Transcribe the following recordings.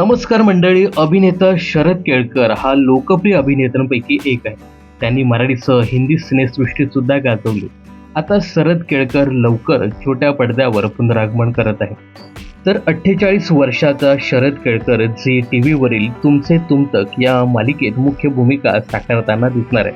नमस्कार मंडळी अभिनेता शरद केळकर हा लोकप्रिय अभिनेत्यांपैकी एक आहे. त्यांनी मराठीसह हिंदी सिनेसृष्टीत सुद्धा गाजवली. आता शरद केळकर लवकर छोट्या पडद्यावर पुनरागमन करत आहे. तर अठ्ठेचाळीस वर्षाचा शरद केळकर झी टी व्हीवरील तुमचे तुमतक या मालिकेत मुख्य भूमिका साकारताना दिसणार आहे.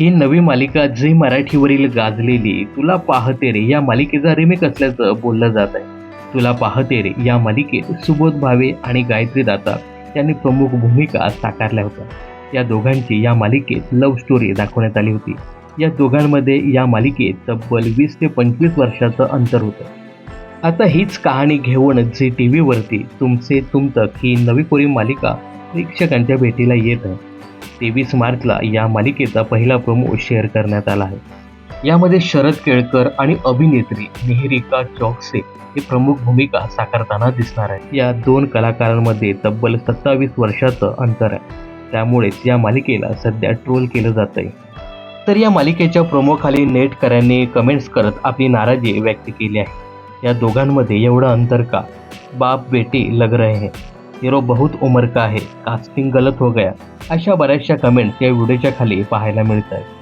ही नवी मालिका झी मराठीवरील गाजलेली तुला पाहते रे या मालिकेचा रिमेक असल्याचं बोललं जात आहे. तुला पाहते रे. या मालिकेत सुबोध भावे आणि गायत्री दाता यांनी प्रमुख भूमिका साकारल्या होत्या. या दोघांची या मालिकेत लव्ह स्टोरी दाखवण्यात आली होती. या दोघांमध्ये या मालिकेत तब्बल वीस ते पंचवीस वर्षाचं अंतर होतं. आता हीच कहाणी घेऊन झी टी व्हीवरती तुमचे तुमतक ही नवी कोरी मालिका प्रेक्षकांच्या भेटीला येत आहे. तेवीस मार्चला या मालिकेचा पहिला प्रोमो शेअर करण्यात आला आहे. यामध्ये शरद केळकर आणि अभिनेत्री निहारिका चौकसे ही प्रमुख भूमिका साकारताना दिसणार आहे या दोन कलाकारांमध्ये तब्बल सत्तावीस वर्षाचं अंतर आहे. त्यामुळेच या मालिकेला सध्या ट्रोल केलं जात आहे तर या मालिकेच्या प्रोमोखाली नेटकऱ्यांनी कमेंट्स करत आपली नाराजी व्यक्त केली आहे. या दोघांमध्ये एवढं अंतर का? बाप बेटी लग रहे हैं. हिरो बहुत उमर का आहे कास्टिंग गलत हो गया. अशा बऱ्याचशा कमेंट्स या व्हिडिओच्या खाली पाहायला मिळत आहेत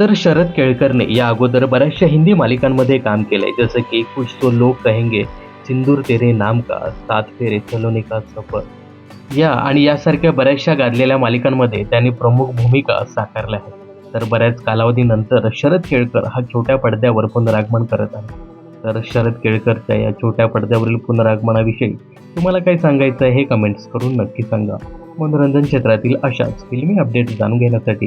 तर शरद केळकरने या अगोदर बऱ्याचशा हिंदी मालिकांमध्ये काम केलंय. जसं की कुछ तो लोक कहेंगे सिंदूर तेरे नाम का सात फेरे सलोनी का सफर. या आणि यासारख्या बऱ्याचशा गाजलेल्या मालिकांमध्ये त्यांनी प्रमुख भूमिका साकारल्या आहेत. तर बऱ्याच कालावधीनंतर शरद केळकर हा छोट्या पडद्यावर पुनरागमन करत आहे. तर शरद केळकरच्या या छोट्या पडद्यावरील पुनरागमनाविषयी तुम्हाला काय सांगायचं आहे हे कमेंट्स करून नक्की सांगा. मनोरंजन क्षेत्रातील अशाच फिल्मी अपडेट्स जाणून घेण्यासाठी